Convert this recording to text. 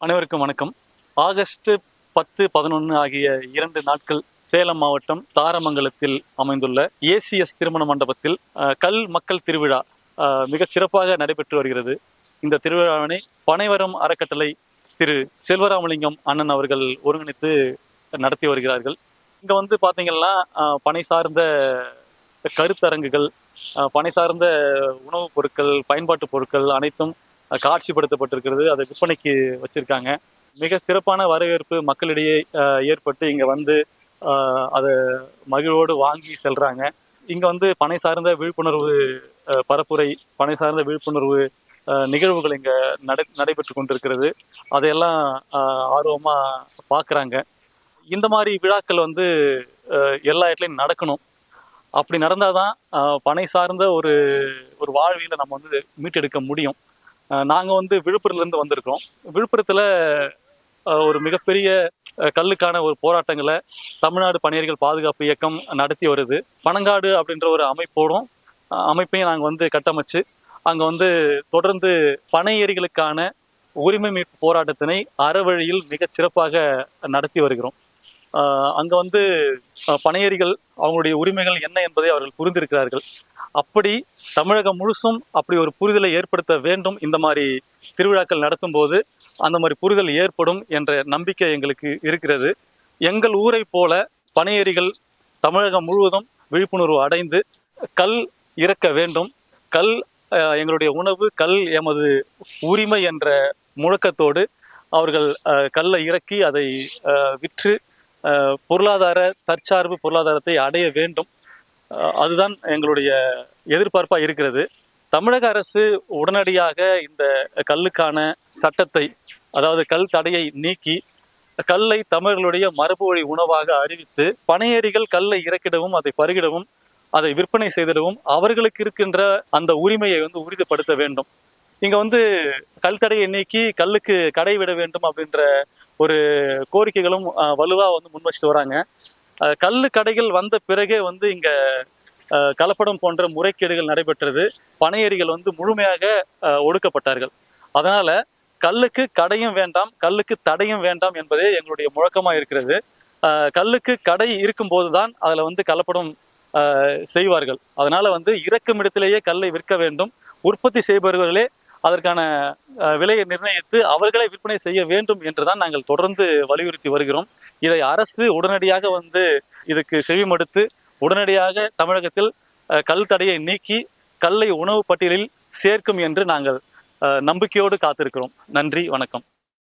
அனைவருக்கும் வணக்கம். ஆகஸ்ட் பத்து பதினொன்று ஆகிய இரண்டு நாட்கள் சேலம் மாவட்டம் தாரமங்கலத்தில் அமைந்துள்ள ஏசிஎஸ் திருமண மண்டபத்தில் அஹ், கல் மக்கள் திருவிழா மிகச் சிறப்பாக நடைபெற்று வருகிறது. இந்த திருவிழாவினை பனைவரம் அறக்கட்டளை திரு செல்வராமலிங்கம் அண்ணன் அவர்கள் ஒருங்கிணைத்து நடத்தி வருகிறார்கள். இங்கே வந்து பார்த்தீங்கன்னா பனை சார்ந்த கருத்தரங்குகள் பனை சார்ந்த உணவுப் பொருட்கள் பயன்பாட்டு பொருட்கள் அனைத்தும் காட்சிப்படுத்தப்பட்டிருக்கிறது அதை விற்பனைக்கு வச்சிருக்காங்க. மிக சிறப்பான வரவேற்பு மக்களிடையே ஏற்பட்டு இங்கே வந்து அதை மகிழ்வோடு வாங்கி செல்றாங்க. இங்கே வந்து பனை சார்ந்த விழிப்புணர்வு பரப்புரை பனை சார்ந்த விழிப்புணர்வு நிகழ்வுகள் இங்கே நடை நடைபெற்று கொண்டிருக்கிறது. அதையெல்லாம் ஆர்வமாக பார்க்குறாங்க இந்த மாதிரி விழாக்கள் வந்து எல்லா இடத்துலையும் நடக்கணும். அப்படி நடந்தால் தான் பனை சார்ந்த ஒரு ஒரு வாழ்வியில் நம்ம வந்து மீட்டெடுக்க முடியும். நாங்கள் வந்து விழுப்புரத்துலேருந்து வந்திருக்கோம். விழுப்புரத்தில் ஒரு மிகப்பெரிய கல்லுக்கான ஒரு போராட்டங்களை தமிழ்நாடு பணியர்கள் பாதுகாப்பு இயக்கம் நடத்தி வருது. பனங்காடு அப்படின்ற ஒரு அமைப்போடும் அமைப்பையும் நாங்கள் வந்து கட்டமைச்சு அங்கே வந்து தொடர்ந்து பனை ஏரிகளுக்கான உரிமை மீட்பு போராட்டத்தினை அறவழியில் மிகச் சிறப்பாக நடத்தி வருகிறோம். அங்கே வந்து அஹ், அவங்களுடைய உரிமைகள் என்ன என்பதை அவர்கள் புரிந்திருக்கிறார்கள். அப்படி தமிழகம் முழுசும் அப்படி ஒரு புரிதலை ஏற்படுத்த வேண்டும் இந்த மாதிரி திருவிழாக்கள் நடத்தும் போது அந்த மாதிரி புரிதல் ஏற்படும் என்ற நம்பிக்கை எங்களுக்கு இருக்கிறது. எங்கள் ஊரை போல பனையேறிகள் தமிழகம் முழுவதும் விழிப்புணர்வு அடைந்து கல் இறக்க வேண்டும். கல் எங்களுடைய உணவு கல் எமது உரிமை என்ற முழக்கத்தோடு அவர்கள் கல்லை இறக்கி அதை விற்று பொருளாதார தற்சார்பு பொருளாதாரத்தை அடைய வேண்டும். அதுதான் எங்களுடைய எதிர்பார்ப்பாக இருக்கிறது. தமிழக அரசு உடனடியாக இந்த கல்லுக்கான சட்டத்தை அதாவது கல் தடையை நீக்கி கல்லை தமிழர்களுடைய மரபு வழி உணவாக அறிவித்து பனையேறிகள் கல்லை இறக்கிடவும் அதை பருகிடவும் அதை விற்பனை செய்திடவும் அவர்களுக்கு இருக்கின்ற அந்த உரிமையை வந்து உறுதிப்படுத்த வேண்டும். இங்கே வந்து கல் தடையை நீக்கி கல்லுக்கு கடை விட வேண்டும் அப்படின்ற ஒரு கோரிக்கைகளும் வலுவாக வந்து முன் வச்சுட்டு வராங்க. கல் கடைகள் வந்த பிறகே வந்து இங்க கலப்படம் போன்ற முறைகேடுகள் நடைபெற்றது. பனையேறிகள் வந்து முழுமையாக ஒடுக்கப்பட்டார்கள். அதனால கல்லுக்கு கடையும் வேண்டாம் கல்லுக்கு தடையும் வேண்டாம் என்பதே எங்களுடைய முழக்கமாக இருக்கிறது. கல்லுக்கு கடை இருக்கும்போது தான் அதில் வந்து கலப்படம் செய்வார்கள். அதனால வந்து இறக்கும் இடத்திலேயே கல்லை விற்க வேண்டும். உற்பத்தி செய்பவர்களே அதற்கான விலையை நிர்ணயித்து அவர்களை விற்பனை செய்ய வேண்டும் என்றுதான் நாங்கள் தொடர்ந்து வலியுறுத்தி வருகிறோம். இதை அரசு உடனடியாக வந்து இதுக்கு செவிமடுத்து உடனடியாக தமிழகத்தில் அஹ், கல் தடையை நீக்கி கல்லை உணவு பட்டியலில் சேர்க்கும் என்று நாங்கள் அஹ், நம்பிக்கையோடு காத்திருக்கிறோம். நன்றி வணக்கம்.